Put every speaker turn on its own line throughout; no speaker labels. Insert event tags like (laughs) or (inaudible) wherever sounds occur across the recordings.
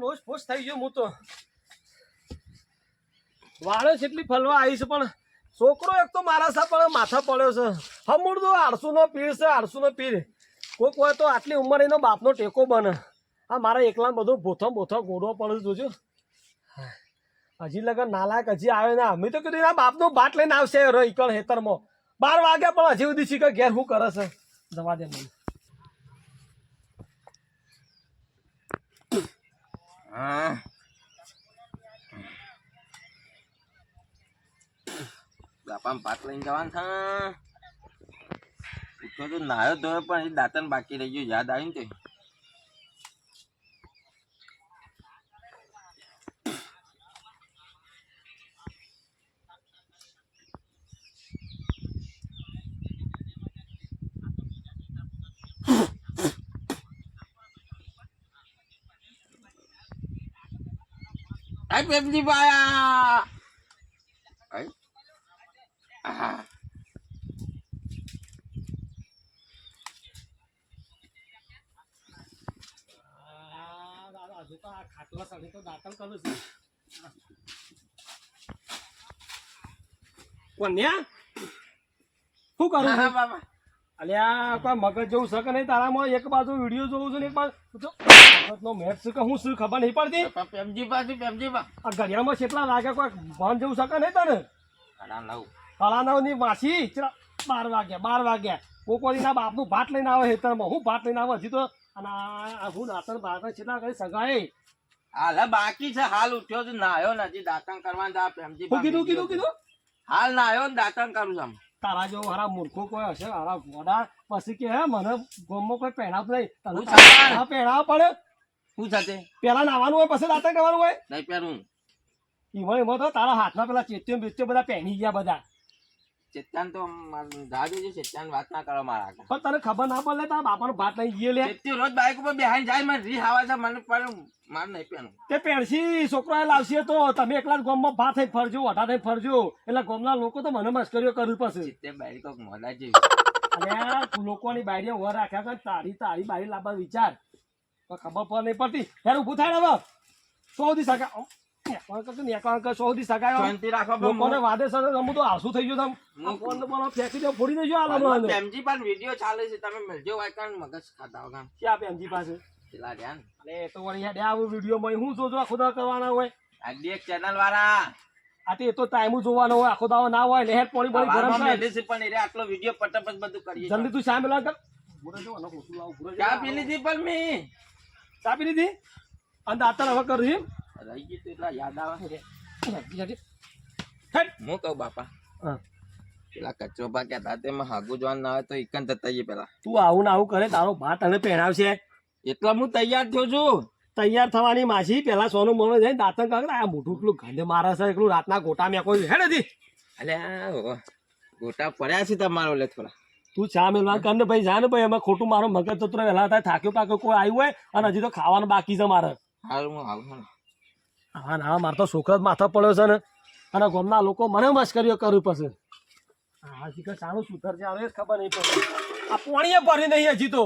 નોશ ફોશ થઈ ગયો હું તો. વાળો એટલી ફલવા આવી પણ છોકરો એક તો મારા સા પણ માથા પડ્યો છે. હમૂળ તો આળસુ નો પીર છે આળસુ નો પીર. કોઈક હોય તો આટલી ઉંમર એનો બાપનો ટેકો બને. હા મારા એકલા બધો ભોથમ ભોથો ગોળો પડે જોજો. હજી લગન નાલાયક હજી આવે ને અમે તો કીધું એના બાપનો બાટ લઈને આવશે રો ઈકળ હેતરમાં બાર વાગ્યા પણ હજી સુધી શીખે ઘેર શું કરે છે? જવા દે મને.
હા બાપામાં પાક લઈને જવાનું છે ઉઠો તો નાયો ધોયો પણ એ દાંતણ બાકી રહી ગયું યાદ આવ્યું ને તે Ay, Pepsi Paya! Ay. Ah.
આ હજુ તો આ ખાટલા સડી તો દાખલ કરું છું કોન્યા શું કરું છું અલ્યા કોઈ મગજ જેવું છે કે નહીં તારામાં એક બાજુ વીડિયો જોઉં છું ને એક બાજુ જો મગજનો શું કે હું શું ખબર નહીં પડતી?
પેમજી Pepsi પેમજી પા.
આ ઘડિયાળમાં કેટલા લાગે કોઈ ભાન જેવું શકે નહીં તને?
સાડા નવ.
સાડા નવની માસી બાર વાગ્યા બાર વાગ્યા. કોકોરીના બાપનું ભાત લઈને આવે હેતરમાં. હું ભાત લઈને આવે હજી તો અને હું નાતન ભાત કેટલા કરી સગાઈ.
હાલ બાકી છે. હાલ ઉઠ્યો છું. નાયો નથી દાંતણ કરવાનું છે, આ Pepsi પા
કીધું કીધું કીધું?
હાલ નાયો ને દાંતણ કરું છું
તારા જેવો હારા મૂર્ખો કોઈ હશે? હારા ગોડા પછી કે હે મને ગોમમાં કોઈ પહેરાવ નહીં. તને પહેરાવ પડે?
શું તે?
પેલા નાવાનું હોય પછી દાંતણ કરવાનું હોય
નહીં પહેરું.
ઈવણ એમાં તો તારા હાથમાં પેલા ચેત્યો બેત્યો બધા પહેરી ગયા બધા
ચેત્યાન તો દેજો, વાત ના કરો મારા
પણ તને ખબર ના પડે તારા બાપાનો ભાત લઈ ગયો લે
ચેતી રોજ બાઈક ઉપર બેહાઈને જાય મને રી છે મને પણ મારે નહીં પહેરવું.
તે પહેરશી છોકરા લાવશે તો તમે એકલા ગોમમાં ભાત થઈ ફરજો અઢા થઈ ફરજો એટલે ગોમના લોકો તો મને મસ્કરીઓ કરવી પડશે
તે બાઈક મોડા જેવી.
અને લોકોની બાયરીઓ વર રાખ્યા તારી તારી બાયરી લાવવા વિચાર ખબર પર નહીં પડતી. ત્યારે ઊભું થાય હવે. સૌથી સગા સૌથી સગાય
શાંતિ રાખો પણ
વાદે સર હું તો આળસુ થઈ ગયો તમ ફોન બોલો ફેંકી દો ફોડી દેજો આ
હાલમાં
લાવવાનો
પ્રેમજી પણ ચાલે છે તમે મળજો હોય મગજ ખાતા વગર
ક્યાં પેમજી પાસે?
પેલા ધ્યાન
અરે તો વળી હેડે આવું વીડિયો માં હું જોજો આખો કરવાના હોય.
આડી ચેનલ વાળા.
આથી એ તો ટાઈમ જોવાનો હોય આખો ના હોય લહેર પાણી પાણી ગરમ થાય.
પણ એ આટલો વીડિયો પટાપટ બધું કરીએ
જલ્દી તું સામે લાગ બોલો જો આનો ખોટું લાવું ભૂરો
ચા પી લીધી પણ મેં.
ચા લીધી અને દાંતણ હવે કરી.
રહી ગયું તો એટલા યાદ આવે. હું કહું બાપા?
હા.
પેલા કચરો પા કહેતા તેમાં હાગુ જવાનું ના આવે તો એકન થતા જઈએ પેલા.
તું આવું ને આવું કરે તારો ભા તને પહેરાવશે.
એટલા હું તૈયાર થયો છું.
તૈયાર થવાની માસી પેલા સોનું મોનો જઈને દાંતણ કાઢે આ મોટું એટલું ગંધ મારે છે એટલું રાતના ગોટા મેં કોઈ હે નથી
અલ્યા ગોટા પડ્યા છે તમારો લે થોડા.
તું ચા મેલવા કર ને ભાઈ જા ને ભાઈ એમાં ખોટું મારો મગજ તો તું વહેલા થાય થાક્યો પાક્યો કોઈ આવ્યું હોય અને હજી તો ખાવાનું બાકી છે મારે.
હું આવું.
હા. ના મારે તો છોકરો જ માથા પડ્યો છે ને. અને ગામના લોકો મને મશ્કરીઓ કરવી પડશે હા શીખર સારું સુધર છે. અરે ખબર નહીં પડતી. આ પોણીએ ભરી નહીં હજી તો.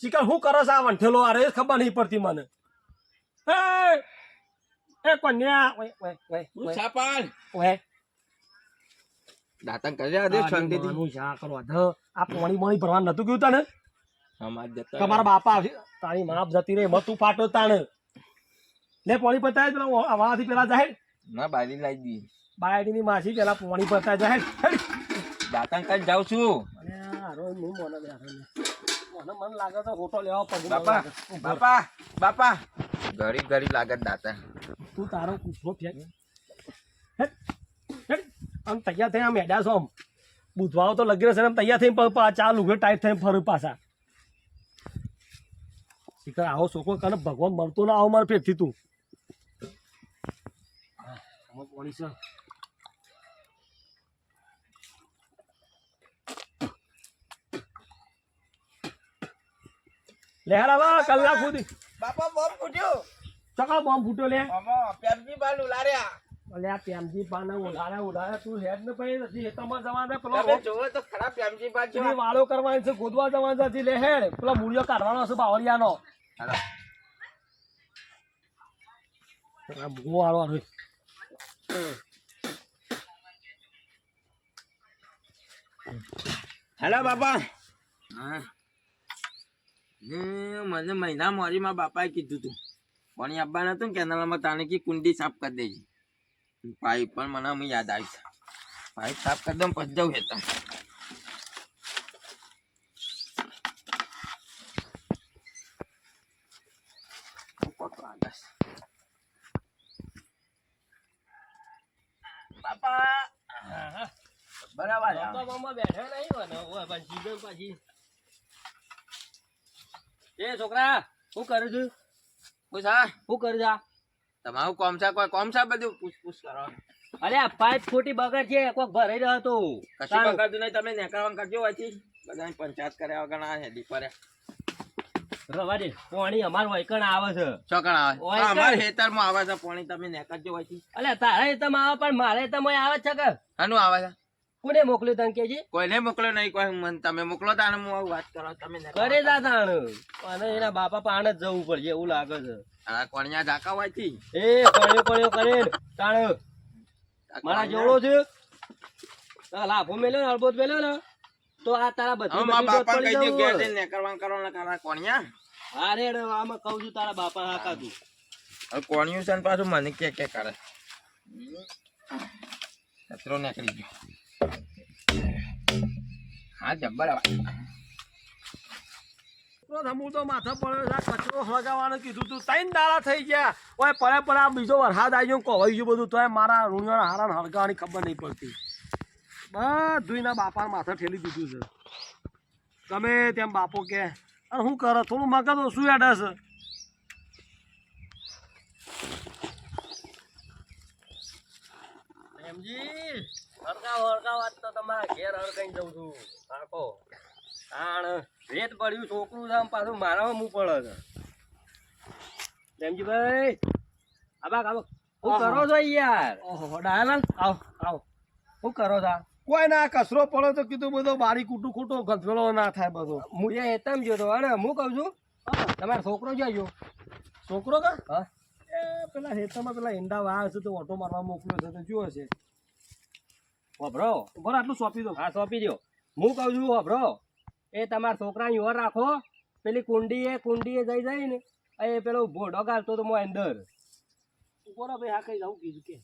શીખર શું કરે છે આ વંઠેલો? અરે ખબર નહીં પડતી મને. એ એ કન્યા ઓય ઓય ઓય ઓય.
છાપાલ
ઓય
દાંતણ કરી રહ્યા દે શાંતિથી.
આનું શા કરવા ધ આ પોણી મોણી ભરવા નતું ગયું તને?
અમાર જતા
તમારા બાપા. તારી માપ જતી રે મતું ફાટો તાણે. લે પોણી પતાય પેલા આવાથી પેલા જાહેર
ના બારી લાવી દી
બાયડીની માસી પેલા પાણી પતાય હેડ.
દાંતણ કરી જાઉં છું.
અરે હારો હું મને મને મન લાગે તો ફોટો લેવા પગ
બાપા બાપા બાપા. ગરીબ ગરીબ લાગે દાતા
તું તારો કુછો ફેંક. આમ તૈયાર થઈને આમ હેડ્યા છો આમ. બુધવાઓ તો લગી રહેશે આમ તૈયાર થઈને ચા લુગડે ટાઈટ થઈને ફરું પાછા. શીખર આવો છોકરો કને ભગવાન મળતો ના આવો મારે ફેરથી તું. પાણી છે? લેહર કલાક સુધી.
બાપા બોમ્બ ફૂટ્યો.
ચકા બોમ્બ ફૂટ્યો લે.
આમાં બાલ ઉલાર્યા.
અલે આ પ્યામજી પાના ઉડાડે તું હેડ ને ભાઈ નથી હેતામાં જવાના પેલો
તમે જોવો તો ખરા પ્રેમજી બા
પેલી વાળો કરવાની છે ગોદવા જવાનું છે લે હેડ. પેલો મૂળિયો કાઢવાનો છે બાવળિયાનો.
હાલો.
આ વાળો.
હેલો બાપા. હા. મને મહિના મોરી માં બાપાએ કીધું તું. પાણી આપવાનું હતું ને કેનાલમાં તાને કી કુંડી સાફ કરી દેજે. પાઇપ પણ મને અમે યાદ આવી પાઇપ સાફ કરી દઉં પછી જવું છે બરાબર
બેઠા નહીં જીગર એ છોકરા શું કરું છું?
પૂછ
શું કરું છું?
તમારું કોમ છે? કોઈ કોમ છે બધું? પૂછ પૂછ કરો.
અરે આ પાઇપ ફૂટી બગડ છે કોક ભરાઈ રહ્યો હતો.
કશું બગાડતું નહીં તમે નેકળવાનું કરજો હોયથી બધા પંચાયત કર્યા વગર ના હેડી પડે
રવા દે પાણી અમાર વૈકણ આવે છે.
ચોકણ આવે? અમાર
કઈ?
ખેતરમાં આવે છે પાણી તમે નેકળજો હોયથી
અલે તારે માં આવે પણ મારે તમે આવે છે કે?
આનું આવે છે?
કોને મોકલ્યું તને કેજી
કોઈને મોકલો નહીં કોઈ મન તમે મોકલો તાને હું વાત કરો તમે
કરે જા તાણ. અને એના બાપા પાણ જ જવું પડશે એવું લાગે છે.
આ કોણિયા ઝાકા
એ પડ્યો પડ્યો કરે તાણ. મારા
કોણિયા-
છે. આ મેલ્યો ને અડબોત મેલ્યો ને તો આ તારા બધી
મારા બાપા કહી
પડી
ઘેર જઈને નેકળવાનું કરો ને કોણિયા.
હા રે રે, આમાં કહું છું તારા બાપા હા કાતું
કોણિયું છે ને પાછું મને કે કે કરે. કચરો નીકળી ગયો. હા જબ્બર
હું તો માથા પડ્યો કચરો હળગાવવાનું કીધું તું ત્રણ દાડા થઈ ગયા ઓય પડે પડે આ બીજો વરસાદ આવી ગયો કોવાઈ ગયું બધું તોય મારા રૂણિયાના હારા હળગાવાની ખબર નહીં પડતી બધું એના બાપા માથે ઠેલી દીધું છે ગમે તેમ બાપો કે શું કરો થોડું મગજ ઓછું હેડે છે એમજી હળગાવ હળગાવ આજ તો તમારા ઘેર હળકાઈ જઉં છું. કાકો તાણ. રેત પડ્યું છોકરું છે પાછું મારામાં મું પડે છે. પ્રેમજીભાઈ આબા આવો. હું કરો છો યાર? ઓહો ડાયાલાલ આવો આવો. હું કરો છો કોઈ ના કચરો પડે તો કીધું બધો બારી કૂટું ખોટો ગધવેલો ના થાય બધો. હું એ એતમ જો તો અરે હું કહું છું? તમારો છોકરો ક્યાં ગયો? છોકરો કા? હા. પેલા હેતમાં પેલા ઈંડા વાળ છે તો ઓટો મારવા મોકલ્યો છે તો જુઓ છે. હોભરો. બરાબર આટલું સોંપી દો. હા સોંપી દો હું કહું છું હોભરો. એ તમારા છોકરાની ઓર રાખો. પેલી કુંડી એ કુંડી જઈ જાય ને એ પેલો ભોડો ગાલતો તો મો અંદર. બોલો ભાઈ આ કઈ જવું કીધું કે.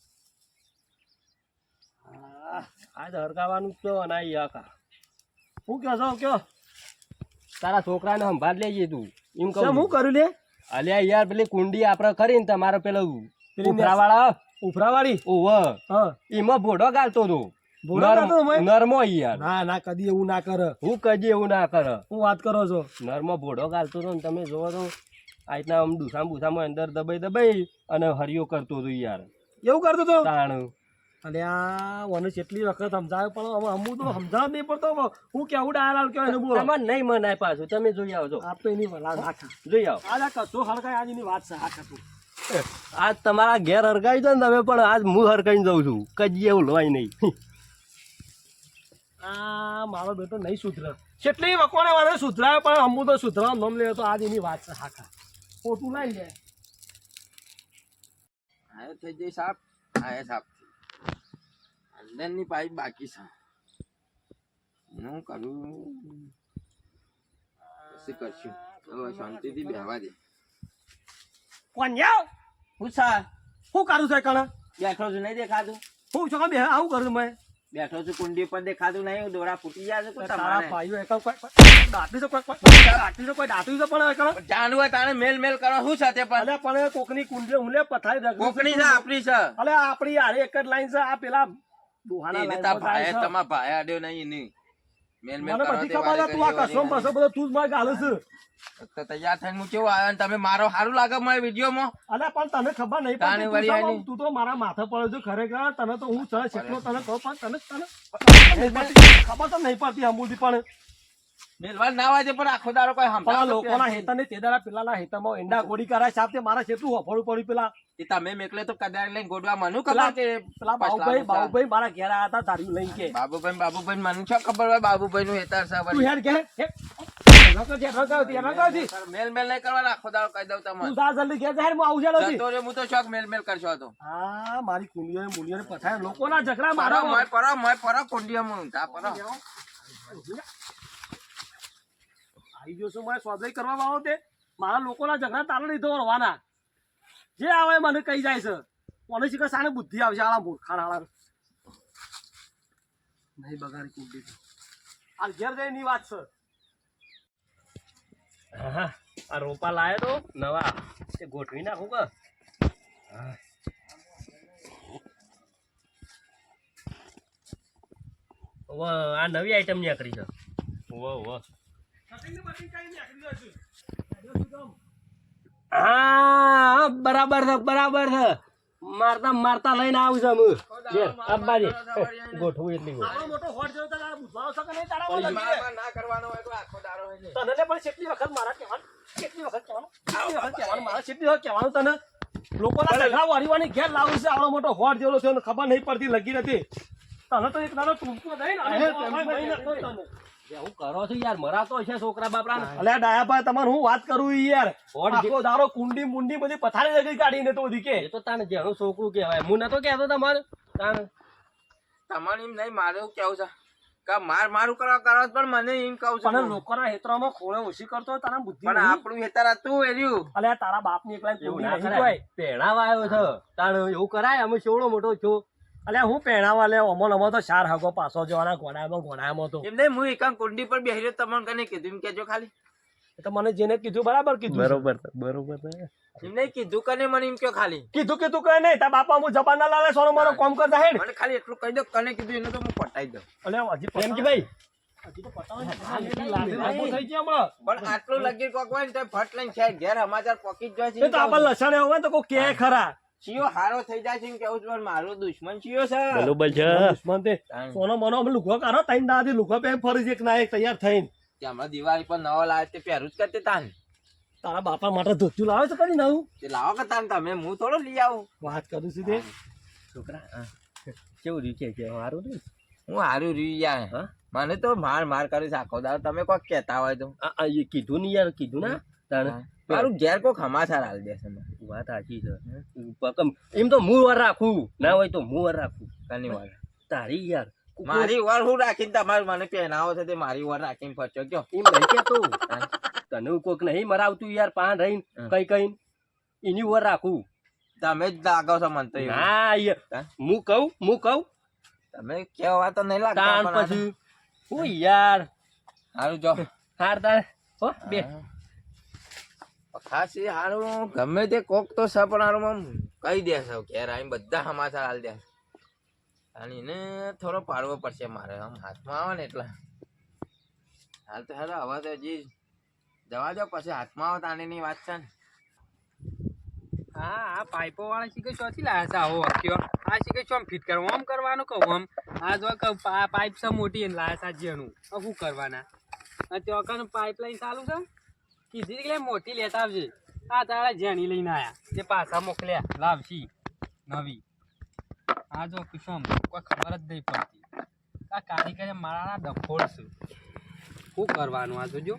આજ હરગાવાનું જ તો અનાઈ આખા હું કહો છો કયો? તારા છોકરાને સંભાળ લેજે તું. એમ કહું હું કરું લે? અલ્યા યાર પેલી કુંડી આપણે કરીને તમારો પેલો ઉફરાવાળા ઉફરાવાળી ઓવ એમાં ભોડો ગાલતો તો? નરમો યાર.
ના ના કદી એવું ના કરે.
હું કદી એવું ના કરે.
હું વાત કરો છો?
નરમો ભોડો ગાલતો હતો ને તમે જોવો તો આ રીતના આમ ડુસામ બુસામાં અંદર દબાઈ દબાઈ અને હરિયો કરતો હતો યાર.
એવું કરતો તો
તાણ.
અને આ મને કેટલી વખત સમજાવ્યો પણ હવે અમુક તો સમજાવ નહીં પડતો હું કેવું ડાયાલાલ કહેવાય કેવાય બોલો.
તમારે નહીં મનાય પાછું. તમે જોઈ આવજો.
આપ તો એની આખા
જોઈ આવો.
આજ આ કચરો હરકાય આજની વાત છે આ તું
આજ તમારા ઘેર હરકાઈ જાય ને તમે પણ આજ હું હરગાઈને જઉં છું. કજી એવું લોય નહીં.
આ મારો બેટો નહીં સુધરે. કેટલી વકોને વાળે સુધરાય પણ અમુ તો સુધરવા નોમ લે તો આજ એની વાત છે આખા ખોટું લઈ લે.
આયો થઈ જઈ સાપ આયા સાપ અંદરની પાઇપ બાકી છે. હું કરું? પછી કરશું. હવે શાંતિથી બેહવા દે.
કોણ જાવ
હું સા
શું કરું છે કણ?
બેઠો છું નહીં દેખાતું?
હું છો બે આવું કરું મેં.
બેઠો છું કુંડી પર દેખાતું નહીં દોરા ફૂટી જાય છે
તારા ભાઈઓ એક દાટી તો કોઈ કોઈ દાટી છે કોઈ દાટી છે પણ કરો
જાણવું હોય તાણે મેલ મેલ કરો શું સાથે પણ?
અલે પણ કોકની કોકની હું લે પથારી દે
કોકની છે આપણી છે?
અલે આપણી યાર એક જ લાઈન છે આ પેલા દોહાના લાઈન
તાર તમારા ભાઈ આડ્યો નહીં એની. મેલ મેલ
મને
કરો
ખબર છે તું આ
કરી
કસરો બધો તું જ મારે ગાલે છે.
તો તૈયાર થઈને હું કેવું આવ્યો તમે મારો સારું લાગે મારા વિડીયોમાં?
અલે પણ તને ખબર નહીં
તાણે
તું. તું મારા માથે પડે છે ખરેખર. તને તો હું કેટલો તને કહું પણ તને તને ખબર ખબર તો નહીં પડતી અમૂલથી પણ.
મેલવા ના વાજે પણ આખો દાડો કોઈ
પણ લોકોના હેતા ને તેદારા પેલાના હેતામાં એંડા ગોળી કરાય સાહેબ તે મારા કેટલું હફળું પડ્યું પેલા.
એ તમે મેકલે તો કદાચ લઈને ગોડવા મનું
પેલા-
કે
પેલા બાબુભાઈ બાબુભાઈ મારા ઘેર આવ્યા હતા તારી લઈને કે.
બાબુભાઈ બાબુભાઈ મને શું ખબર હોય? બાબુભાઈ નું હેતાર છે
તું હેડ ઘેર હેડ. રગડ છે, રગડ છે, રગડ છે.
મેલ મેલ નહીં કરવાના આખો દાડો કહી દઉં તમને.
જા જલ્દી ઘેર જા, હું આવું છું,
જતો હું તો શોખ મેલ મેલ કરશો હતો
હા મારી કુંડીઓ મુંડીઓ પથાય લોકોના ઝઘડા મારો
મોય પરો મોય તા પરો
આવી ગયો છું. મારે સ્વાધ્યાય કરવા વાળો તે મારા લોકોના ઝઘડા તારે લીધો વળવાના જે આવે મને કહી જાય છે. મને શીખર સાને બુદ્ધિ આવશે. આલા મૂર્ખાના આલા. નહીં બગાડી કુંડી. આ ઘેર જઈને વાત છે. હા આ રોપા લાયો તો નવા. તે ગોઠવી નાખું કે? હા. આ નવી આઈટમ નીકળી છે. વાહ વાહ હા બરાબર છે બરાબર છે. મારતા મારતા લઈને આવું છું હું. જે ગોઠવું એટલી. મોટો હોટ જેવો તારા છે નહીં તારા
માર ના કરવાનો હોય તો આખો દાડો હોય છે.
તને પણ કેટલી વખત મારા કહેવાનું? કેટલી વખત કહેવાનું? કેટલી વખત કહેવાનું? મારા કેટલી વખત કહેવાનું તને? લોકોના ઝઘડા વાળીવાની ઘેર લાવું છે આવડો મોટો હોટ જેવો છે ખબર નહીં પડતી લગી નથી. તને તો એક નાનો ટૂંકો નહીં. ને.
હું કરો છો યાર મરાતો છે છોકરા બાપરા
અલ્યા ડાયાભાઈ તમારે હું વાત કરું યાર? આખો દારો કુંડી મુંડી બધી પથારી લગી કાઢીને તો બધી
એ તો તાને જેનું છોકરું કહેવાય. હું નતો કહેતો તમારે? તાને?
તમારે એમ નહીં મારે એવું કેવું છે કે માર મારું કરવા કરો છો, પણ મને એમ કહું છું.
પણ લોકોના હેતરામાં ખોળે ઓછી કરતો તારા બુદ્ધિ
પણ. આપણું હેતર હતું એર્યું
અલ્યા તારા બાપની એકલા
છે. તાણ એવું કરાય? અમે છોડો મોટો છો.
અલ્યા હું પહેણાવા લે અમો અમો તો ચાર હગો પાછો જવાના ઘોડામાં ઘોડામાં તો.
એમ નહીં હું એકાંત કુંડી પર બેસી રહ્યો તમને કને કીધું? એમ કેજો ખાલી.
તો મને જેને કીધું બરાબર કીધું
બરોબર બરોબર
એમ કીધું કને મને એમ કયો ખાલી.
કીધું કીધું કઈ નહીં તારા બાપા હું જબાન ના લાવે સોનો મારો કોમ કરતા હેડ.
મને ખાલી એટલું કહી દો કને કીધું એનું તો હું પટાઈ દઉં.
અલ્યા હજી
એમ કે ભાઈ?
હજી તો પતાવ થઈ ગયા હમણાં.
પણ આટલું લગી કોક ને તો ફટ લઈને ઘેર સમાચાર પોકી જ જાય છે.
તો આપણે લસણ એવું હોય તો કોઈ કે ખરા.
ચિયો હારો થઈ જાય છે એમ કેવું છું મારો દુશ્મન ચિયો છે.
બરોબર છે.
દુશ્મન તે સોનો મનો અમે લુગો કાઢો તૈન દાદી લુગો પહેરી ફરી એક ના એક તૈયાર થઈને.
હમણાં દિવાળી પર નવો લાવે તે પહેરું જ કરતે તાન
તારા બાપા માટે ધોતિયું લાવે છે કરી નવું?
તે લાવો કે તાન તમે હું થોડો લઈ આવું.
વાત કરું છું તે.
છોકરા કેવું રહ્યું કે કે સારું ને
હું હારું રહ્યું યાર.
હા?
મને તો માર માર કરી આખો દાડો. તમે કોક કહેતા હોય તો.
કીધું નહીં યાર કીધું ના. તાણે.
મારું ઘેર કોક હમાસાર હાલ દેશે મને.
વાત સાચી છે. એમ તો હું વાર રાખું. ના હોય તો હું વાર રાખું.
કાની વાર.
તારી યાર
મારી વાર હું રાખીને તમારે મને પહેરાવો છે તે મારી વાર રાખીને ફરચો કયો?
એમ નહીં કેતો તને કોક નહીં મરાવતું યાર પાન રહીને કઈ કઈ એની વાર રાખું.
તમે જ લાગો છો મને તો એવું.
યાર.
હા?
હું કહું હું કહું.
તમે કેવા તો નહીં લાગતા
પછી. હું યાર.
હારું જો.
હાર તારે. હો બે.
ખાસ હારું. ગમે તે કોક તો છે આમ કહી દે છે. ઘેર આવીને બધા સમાચાર હાલ દે અને એને થોડો પાડવો પડશે મારે. આમ હાથમાં આવે ને એટલા. હાલ તો હેલો, હવે તો હજી જવા દો, પછી હાથમાં આવે તાણીની વાત છે ને.
હા, આ પાઇપો વાળા શીખે ચોથી લાયા છે આવો વાક્યો આ શીખે ચોમ ફિટ કરવું આમ કરવાનું કહું આમ. આ જો પાઇપ છે મોટી લાયા છે જેનું. શું કરવાના? આ પાઇપલાઇન ચાલુ છે કીધી કે મોટી લેતા આવજે. આ તારા જેણી લઈને આયા. તે પાછા મોકલ્યા. લાવશી. નવી. આ જો કુસુમ કોઈ ખબર જ નહીં પડતી. આ કારીગરે મારા ડફોડ છે. શું કરવાનું આ જોજો?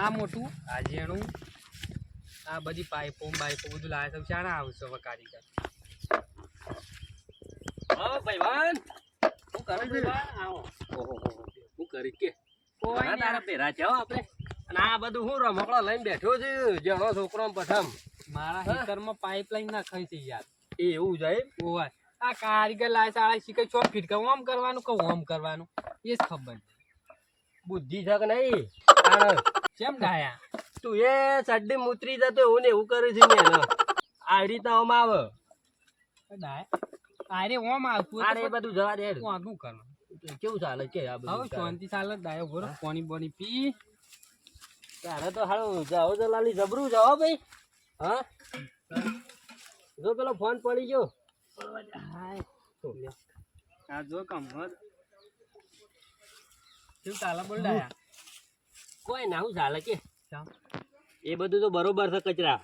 આ મોટું આ જેણું આ બધી પાઇપો બાઇપો બધું લાવે છે. શાના આવશે હવે કારીગર
હા ભાઈવાન.
શું કરે છે આવો.
ઓહો શું કરી કે?
કોઈ
તારા પહેરા હો આપણે. આ બધું હું રમકડો લઈને બેઠો છું જણો છોકરો પ્રથમ
મારા
હા?
ખેતરમાં પાઇપલાઈન નાખાઈ છે યાર.
એ એવું છે એમ?
આ કારીગર લાય સાળા શીખે છો ફીટ કે આમ કરવાનું કે ઓમ કરવાનું? એ જ ખબર.
બુદ્ધિ છે કે નહીં?
કેમ ડાયા?
તું એ ચડ્ડી મૂતરી જતો એવું ને એવું કરે છે ને આ રીતના ઓમ આવે.
ડાયા. અરે ઓમ આવતું
આ રે બધું જવા દે
હું આગું કરવાનું
કેવું ચાલે કે આ બધું?
શાંતિ ચાલે ડાયો ભરો પાણી બોની પી.
તારે તો હારું જાઓ તો લાલી જબરું જાઓ ભાઈ. હા? જો પેલો ફોન પડી ગયો.
હા જો કમર શું ચાલે બોલડાયા?
કોઈ ના હું ચાલે કે. એ બધું તો બરોબર છે કચરા.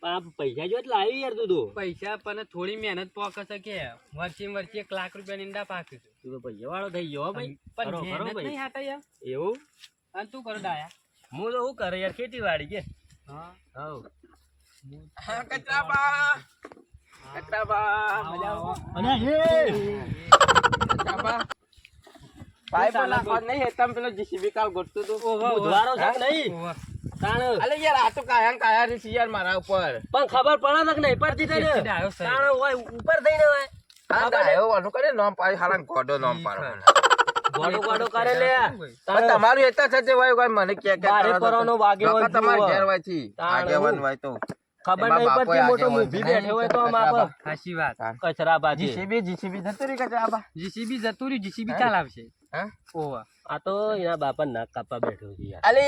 પણ આ પૈસા જો લાવી યાર તું તો.
પૈસા પણ થોડી મહેનત પોક છે કે. વર્ષે વર્ષે એક લાખ રૂપિયા ઈંડા પાકે
તું તો પૈસા વાળો થઈ ગયો ભાઈ.
પણ મહેનત નહીં હાટા યાર.
એવું?
અને તું કરો ડાયા.
હું તો શું કરે યાર ખેતીવાડી કે.
હા?
હવ.
હા, કચરાબા કચરાબા મજામાં? કચરાબા પાઇપ નાખવા નહીં તમ પેલો જીસીબી કાલ ગોઠતું હતું
બુધવારો છે નહીં. તાણ.
અલે યાર આ તો કાયા કાયા છે યાર મારા ઉપર.
પણ ખબર પડે કે નહીં? પરથી તને તાણ હોય ઉપર થઈને હોય.
હા ડાયો નામ કરે નોમ પાડી હારા ગોડો નોમ પાડો
કરે લે.
તમારું એ તો છે ભાઈ મને કે કે
બારે પરોનો વાગેવન
નકર ઘેર હોયથી
તાણ
આગેવાન
હું.
હોય તો.
ખબર નહીં પડતી મોટો મૂભી બેઠો હોય તો આમ આપ
સાચી વાત.
કચરા બાજે
જીસીબી જીસીબી જતું રહી કચરાબા
જીસીબી જતું જીસીબી ચાલ
હા?
ઓવા.
આ તો એના બાપા નાક કાપવા બેઠો છે યાર.
અલે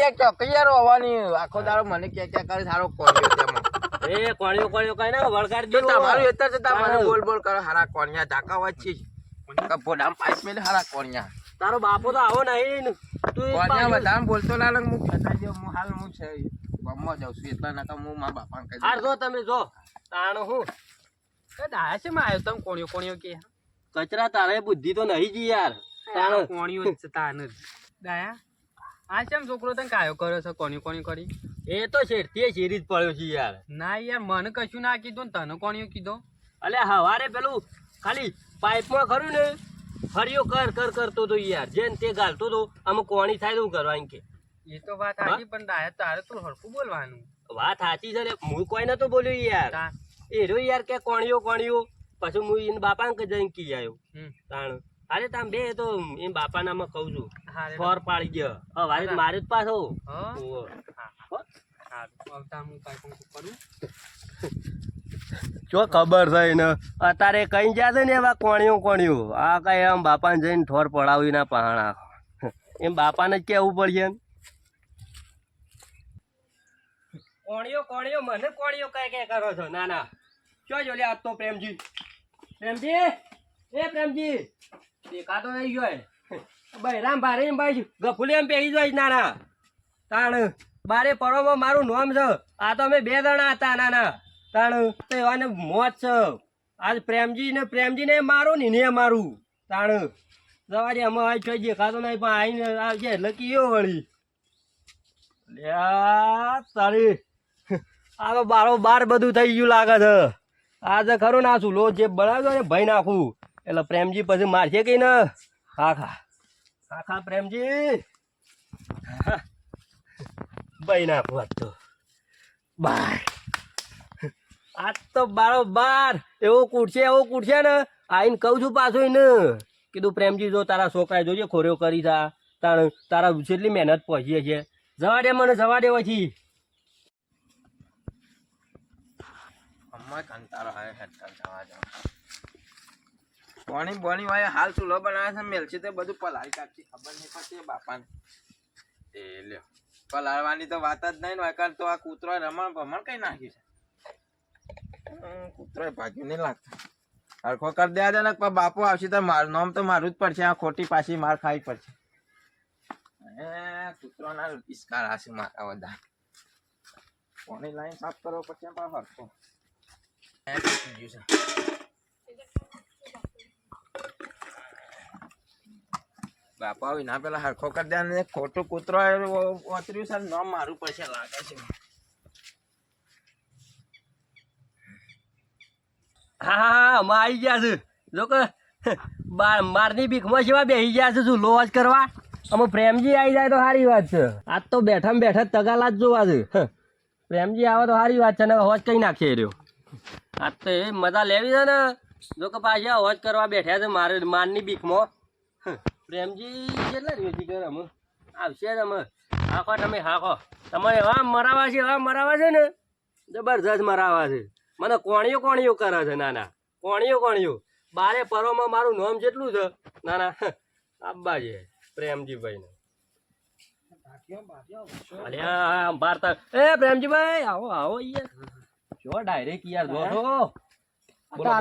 હોવાની આખો દાડો મને કે કે કરે સારો કોણિયો તેમાં
એ કોણિયો કોણિયો કઈ ના વળગાડ
જો તમારું એતર છે તમારે બોલ બોલ કરો હારા કોણિયા હોય છે. કપોડામ પાઇપ મેલે હારા કોણિયા.
તારો બાપો તો આવો નહીં. ને. તું
કોણિયા બોલતો ના લાગ હું કહેતા જો હું હાલ હું છે. ગામમાં જાઉં છું એટલા નકા હું મારા બાપાને કહી
હાર જો તમે જો. તાણ હું?
કે ડાયા છે માં આવ્યો તમે કોણિયો કોણિયો કે.
કચરા તારે બુદ્ધિ તો નહીં જી યાર. તાણ.
કોણિયો છે તાન ડાયા આ કેમ છોકરો તને કાયો કર્યો છે કોણિયો કોણિયો કરી?
એ તો શેઠથી શેરી જ પડ્યો છે યાર.
ના યાર મને કશું ના કીધું ને તને કોણિયો કીધો.
અલે હવારે પેલું ખાલી પાઇપમાં ખરું ને હરિયો કર કર કરતો તો યાર. જેન તે ગાલતો તો અમે કોણી થાય તો કરવા કે.
એ તો વાત સાચી પણ ડાયા તારે તો હરખું બોલવાનું.
વાત સાચી છે હું કોઈ તો બોલ્યો યાર. એ રહ્યો યાર કે કોણીઓ કોણીઓ. પછી હું એને બાપાને કે જઈને કી આવ્યો. તાણ. અરે તામ બે તો એમ બાપા નામાં કહું છું. ફોર પાડી ગયો હવે મારે જ પાછો.
હા? હા હા. આવતા હું કાંઈ કરું. (laughs)
જો ખબર છે એને અત્યારે કઈ જ્યાં છે ને એવા કોણિયું કોણિયું? આ કઈ આમ બાપાને જઈને ઠોર પડાવી ના પહાણા. (laughs) એમ બાપાને જ કેવું પડશે કોણિયો કોણીઓ મને કોણિયો કઈ કઈ કરો છો? ના ના. શું જો, લે આજ તો પ્રેમજી. પ્રેમજી? એ પ્રેમજી. દેખાતો નહીં ગયો (laughs) ભાઈ, રામ ભારે ભાઈ, ગફુલી એમ પહેરી જોઈ નાના તાણ, બારે પરોમાં મારું નામ છે. આ તો અમે બે જણા હતા નાના તાણ તો એવાને છે. આજ પ્રેમજી ને પ્રેમજી ને મારું ને ને મારું. તાણ સવારે અમે આજ કઈ દેખાતો નહીં, પણ આવીને આવજે એટલે ગયો વળી. તારી. આ તો બારો બાર બધું થઈ ગયું લાગે છે. આજે ખરું ના લો જે બનાવ્યો ને ભાઈ નાખું. એટલે પ્રેમજી પછી મારશે કઈ ને? હા ખા પ્રેમજી. ભાઈ નાખું તો. બાય આજ તો બારો બાર. એવો કૂટશે એવો કૂટશે ને. આઈને કહું છું પાછું એને. કીધું, પ્રેમજી, જો તારા છોકરાએ જોજે ખોર્યો કરી તા તાણ, તારા જેટલી મહેનત પહોંચીએ છે જવા દે મને, જવા દે પછી.
પોણી બોણી વાય હાલ ચૂલો બનાવે છે મેલ છે તે બધું પલાળી કાઢતી ખબર નહીં પડતી બાપાને. એ લ્યો. પલાળવાની તો વાત જ નહીં ને કારણ તો આ કૂતરો રમણ ભમણ કઈ નાખ્યું છે? કૂતરો ભાગ્યું નહીં લાગતું. હરખો કરી દે છે ને બાપુ આવશે તો મારું, નામ તો મારું જ પડશે, આ ખોટી પાછી માર ખાવી પડશે. કૂતરોના ઇસ્કાર હશે મારા બધા. કોની લાઈન સાફ કરવો પછી પણ હરખો. બાપા વિના પેલા હરખો કરી દે ખોટું કૂતરો ઓતર્યું છે નામ મારું પડશે, લાગે છે.
હા હા હા, અમે આવી ગયા છે. જો કે (laughs) બાર, બારની બીકમાં સેવા બેસી ગયા છે, શું લોજ કરવા? અમે પ્રેમજી આવી જાય તો સારી વાત છે. આજ તો બેઠા બેઠા તગાલા જ જોવા છે. પ્રેમજી આવે તો સારી વાત છે, ને હોજ કઈ નાખીએ રહ્યો. આજ તો એ મજા લેવી છે ને. જો કે પાછા હોજ કરવા બેઠ્યા છે મારે, મારની બીકમાં પ્રેમજી કેટલા દિવસથી કરે અમે? આવશે જ અમે. હાખો તમે હાખો તમારે એવા મરાવા છે, એવા મરાવા છે ને. જબરજસ્ત મરાવા છે. મને કોણીઓ કોણીઓ કરે છે નાના. કોણીઓ કોણીઓ. બારે પરોમાં મારું નામ જેટલું છે નાના આબ્બા છે પ્રેમજીભાઈ અલ્યા ભારતા એ પ્રેમજીભાઈ આવો આવો યાર જો ડાયરેક્ટ યાર જો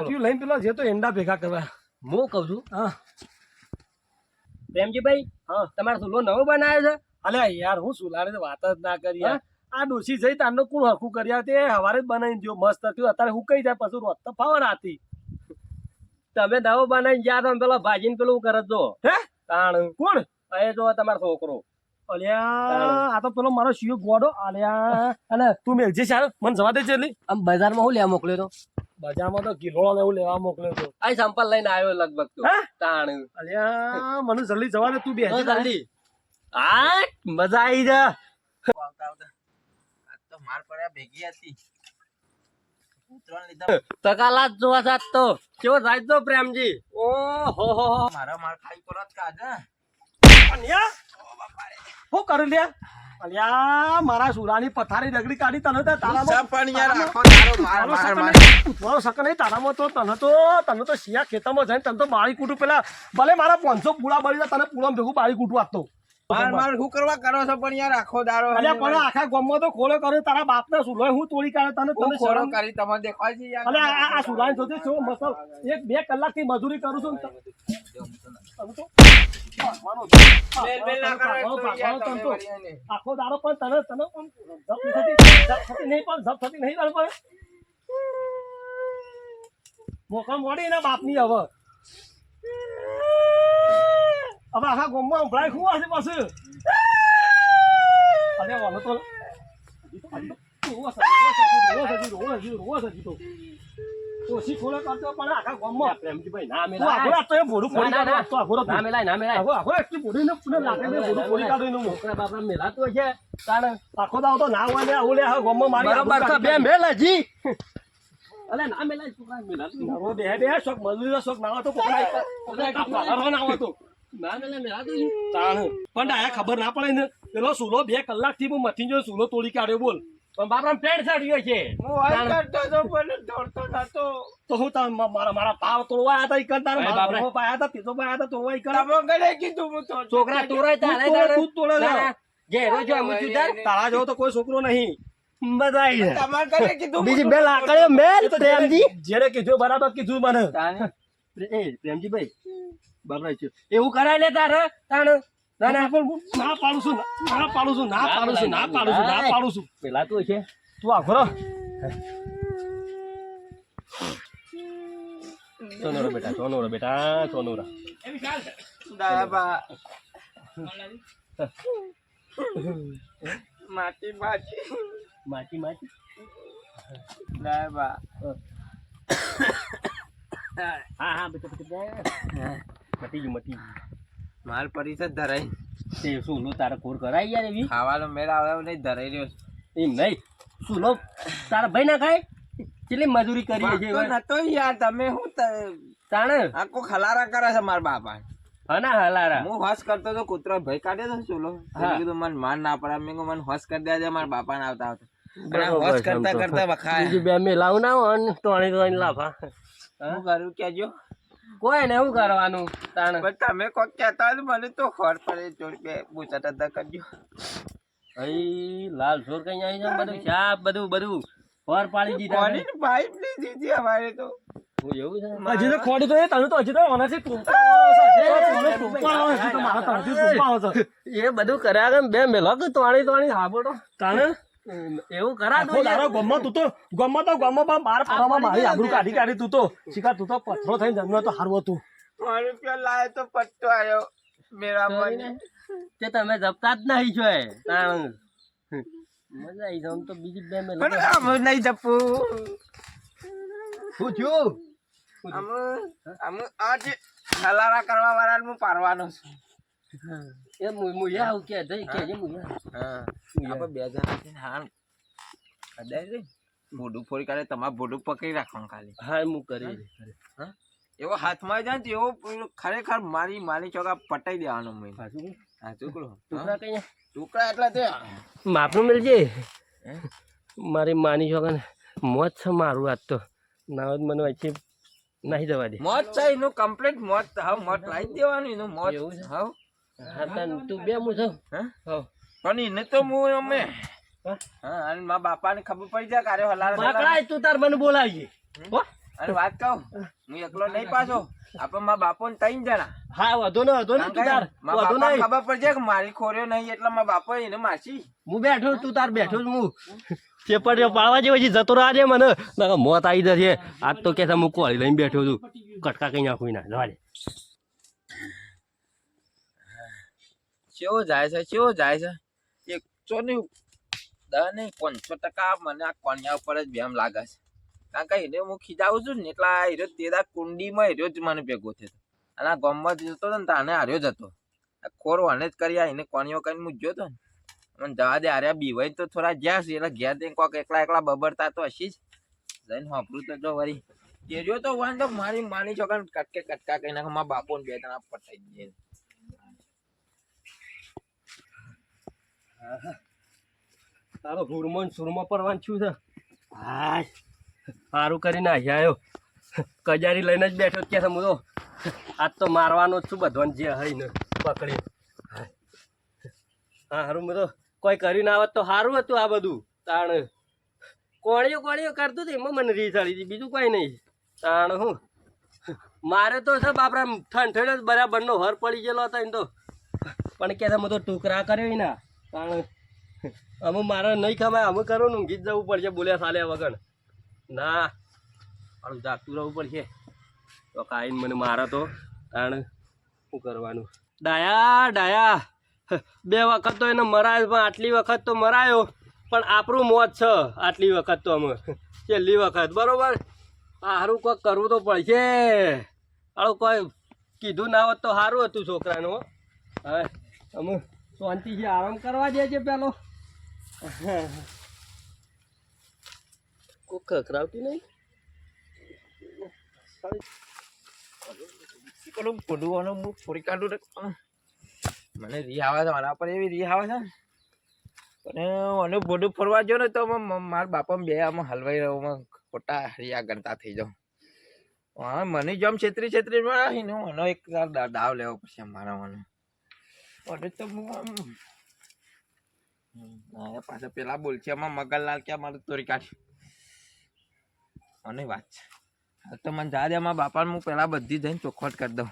છો
લઈને પેલો જે તો એંડા ભેગા કરવા.
હું કહું છું?
હા.
પ્રેમજીભાઈ હા. તમારો સુલો નવો બનાવ્યો છે?
અલ્યા યાર હું સુલાડે વાત જ ના કરી યાર. આ ડોસી જઈ તારનો કોણ હરખું કર્યા તે હવારે જ બનાવીને જો મસ્ત થયું. અત્યારે હું કઈ જાય પછી રોજ તો ફાવર હતી
તમે દાવો બનાવી ગયા તમે પેલા ભાજીને પેલું કરે જો.
હે?
તાણ.
કોણ?
એ જો તમારો છોકરો.
અલ્યા આ તો પેલો મારો શિયો ગોડો. અલ્યા. અને તું મેલજે છે મને જવા દે છે એટલે.
આમ બજારમાં હું લેવા મોકલ્યો તો?
બજારમાં તો કિલોળો ને એવું લેવા મોકલ્યો તો.
આ સંપલ લઈને આવ્યો લગભગ તો. તાણ.
અલ્યા મને જલ્દી જવા દે તું બે
જો. જલ્દી. હા મજા આવી જા.
આવતા આવતા. માર પડ્યા ભેગી હતી.
જોવા જાત તો. કેવો જાય તો પ્રેમજી? ઓ હો હો હો.
મારા માર ખાઈ પરત કાઢે
અલ્યા! શું કર્યું લ્યા? અલ્યા મારા સુરાની પથારી ડગડી કાઢી તને તો તારામાં
પણ યાર આખો દારો માર માર
સકન
માર.
નહીં, તારો નહીં, તારામાં તો તને તો તને તો શિયા ખેતરમાં જઈને તને તો બાળી કૂટું પેલા ભલે મારા પાંચસો પૂળા બળી તને પૂળામાં ભેગું બાળી કૂટું આપતો
માર માર શું કરવા કરો છો પણ યાર આખો દારો
અલ્યા પણ આખા ગામમાં તો ખોલો કર્યો તારા બાપને સુલોય હું તોડી કાઢે તને
હું
તને
કરી તમને દેખાય છે યાર.
અલ્યા આ- આ સુલાઈ જોજે છો એક બે કલાકથી મજૂરી કરું છું
તમે.
આખો દાડો પણ તને તને પણ જપ નહીં પણ જપ થતી નહીં તારે પણ. મોકા મોડી એના બાપની હવે. હવે આખા ગામમાં સંભળાય શું હશે પાછું અરે વાલો તો
મેલ અલે, ના મેલાય છોકરા.
નવો બે બે શોખ મજૂરીનો શોખ, ના હોય તો કોકના એક કાપવા હારવા ના હોય તો.
ના મેલાય મેલાતું
તાણ. પણ ડાયા ખબર ના પડે ને. પેલો સૂલો બે કલાકથી હું મથી જો સૂલો તોડી કાઢ્યો બોલ.
પણ બાપરા પેન્ટ સાડ્યો છે.
હું વાત કરતો હતો પણ દોડતો નતો.
તો હું તાર મારા મારા પાવ તોડવા આયા તા ઈ તારા
અરે
મારા
બાપરે.
ભરવા પાયા તા તેજો પાયા તા તોડવા ઈ
તમે કને કીધું હું તો.
છોકરા તોરાય તારે તારે.
તું તોડે છે.
ના, ના. ઘેરો જો જુદાર
તારા તો કોઈ છોકરો નહીં.
બધાય
તમારે કને કીધું
બીજી બે લાકડીઓ મેલ પ્રેમજી.
જેને- જેને કીધું બરાબર કીધું મને.
પ્રેમજી પ્રેમજીભાઈ બાપરા છે. એવું કરાય ને તારે તાણ. ના ના.
ના પાડું છું ના પાડું છું ના પાડું છું ના પાડું છું ના પાડું છું.
પેલા તો છે.
તું આઘો રહો.
સોનોરો બેટા સોનોરો બેટા સોનોરો.
દાબા માટી માટી.
માટી માટી.
દાબા
હા હા બેટા બેટા મટી ગયું મટી ગયું
માલ પરિષદ ધરાઈ.
તે શું તારે કોર કરાય યાર એવી
ખાવાનો મેળ આવે નહીં ધરાઈ રહ્યો
એમ નહીં. શું લો તારા ભાઈ ના ખાય? કેટલી મજૂરી કરી છે
નતો યાર તમે હું
તાણે?
આખો ખલારા કરે છે મારા બાપા
હના હલારા.
હું હોશ કરતો તો કૂતરો ભાઈ કાઢ્યો તો ચૂલો કીધું મને માન ના પડે. મેં મને હોશ કરી દેજે મારા બાપા ને આવતા. આવતા હોશ કરતા કરતા વખાય.
બીજું બે મેં લાવું ના હોય તો તોણી લાફા.
હું કરું કેજો
કોઈ ને એવું કરવાનું તાણ?
પણ તમે કોક કહેતા હોય મને તો ખોર પડે થોડી બે પૂછા ટતા કરજો.
ભાઈ લાલ સોર કઈ આવી જાય બધું શાપ બધું બધું. ખોર પાડી દીધા
કોની પાઇપ લઈ દીધી અમારે તો?
હું એવું છે?
હજી તો ખોડી તો એ તને તો હજી તો.
એ બધું કર્યા બે મેલો. કે તોણી તોણી હાબોડો
તાણે?
એવું કરા
આખો તારો ગામમાં તું તો ગામમાં તો ગામમાં પણ બાર પાડવામાં મારી આબરૂ કાઢી કાઢી તું તો. શિકાર તું તો પથરો થઈને જન્મ્યો તો હારવો તું
રૂપિયા લાયો તો પટ્ટો આવ્યો મેરા મને
તે તમે જપતા જ નહીં છો એ. મજા આવી આમ તો બીજી બે મેલો
પણ નહીં જપું.
શું થયું?
આમ આમ આજે ખલારા કરવા વાળા હું પારવાનો છું.
એ મુયા આવું કે જઈ કે જે મુયા
હા. આપણે બે જણા છે ને હાલ. કદાચ રે ભોડું ફોડી કાલે તમારે ભોડું પકડી રાખવાનું ખાલી.
હા હું કરી હા?
એવો હાથમાં જાય તો એવો ખરેખર મારી મારી ચોકા પટાઈ દેવાનો મેં હા ટુકડો
ટુકડા કઈ
ટુકડા એટલા તે
માપનું મળજે. મારી માની છોકરા મોત છે મારું આજ તો. ના જ મને વચ્ચે નહીં જવા દે.
મોત છે એનું કમ્પ્લીટ મોત. હા મોત લાવી દેવાનું એનું મોત.
એવું છે?
હા.
હા તન તું બે હું છું
હે? પણ એને તો હું અમે.
હા?
અને મારા બાપાને ખબર પડી જાય કારે હલાર
પકડાય તું તાર મને બોલાવજે?
અને વાત કહું હું એકલો નહીં પાછો. આપણે મા બાપો ને ત્રણ જણા.
હા વધુ ને વધુ ને તું તાર. વધુ નહીં.
ખબર પડશે કે મારી ખોર્યો નહીં એટલે મારા બાપો એને માસી
હું બેઠો તું તાર બેઠો હું પેપર પાડવા જેવો છે જતો રહે મને. નકર મોત આવી જશે. આજ તો કે હું કોળી લઈને બેઠો છું. કટકા કઈ નાખું. ના જવા દે.
કેવો જાય છે, કેવો જાય છે? એકસો ને દસ નહીં, પાંચસો ટકા મને આ કોણિયા ઉપર જ બેમ લાગે છે. કારણ કે એને હું ખીજાવું છું ને એટલા હીરો તેરા કુંડીમાં હીરો જ મને ભેગો થયો અને આ ગામમાં જતો હતો ને તાને હાર્યો જ હતો. ખોર વણે જ કરી એને કોણિયો કરીને મૂક્યો હતો ને. મને જવા દે, હારે બીવાય તો થોડા જ્યાં છે, એટલે ઘેર જઈને કોક એકલા એકલા બબડતા તો હશી જ. જઈને વાપરું તો જો વળી. કેજો તો વાંધો, મારી માની છોકરા કટકે કટકા કઈ નાખે મારા બાપોને બે ત્રણ પટાઈ દે
તારો હુરમો ને સુરમો પરવાન છું છે. હાય સારું કરીને અહીં આવ્યો કજારી લઈને જ બેઠો કે હું તો. આજ તો મારવાનો જ છું બધવાને જે હોય ને પકડી. હા સારું હું તો કોઈ કરી ના આવત તો સારું હતું આ બધું. તાણ. કોણીઓ કોણીઓ કરતું હતું એમાં મને રીસાળી હતી બીજું કોઈ નહીં. તાણ હું. મારે તો છે બાપરા ઠંઠેડ જ બરાબરનો હર પડી ગયેલો હતો એને તો. પણ કે હું તો ટુકરા કર્યો ના તાણ. અમે મારે નહીં ખમાય અમે કરો ને, ઊંઘી જવું પડશે બોલ્યા સાલ્યા વગર. ના મારું જાગતું રહેવું પડશે. તો કાંઈ મને મારે તો કારણ શું કરવાનું? ડાયા ડાયા. બે વખત તો એને મરાયો, પણ આટલી વખત તો મરાયો. પણ આપણું મોત છે આટલી વખત તો અમે છેલ્લી વખત, બરોબર? સારું કોઈક કરવું તો પડશે. હારું કોઈ કીધું ના હોત તો સારું હતું છોકરાનું. હવે અમે શાંતિથી આરામ કરવા દેજે છે પેલો. કોઈ ખખરાવતી નહીં?
પેલું પડવાનું હું ફોરી કાઢું રે મને રી આવે છે મારા પર એવી રી આવે છે. ને. અને મને બધું ફરવા જો ને તો મારા બાપા બે આમાં હલવાઈ રહ્યો માં ખોટા રિયા ગણતા થઈ જાઉં. હા મને જેમ છેતરી છેતરી ને મને એક દાવ લેવો પડશે મારા મને. મને તો પાછા પેલા બોલશે એમાં મગનલાલ ક્યાં મારું તોરી કાઢ્યું અને વાત છે તો મને જા દે મારા બાપાને હું પેલા બધી જઈને ચોખવટ કરી દઉં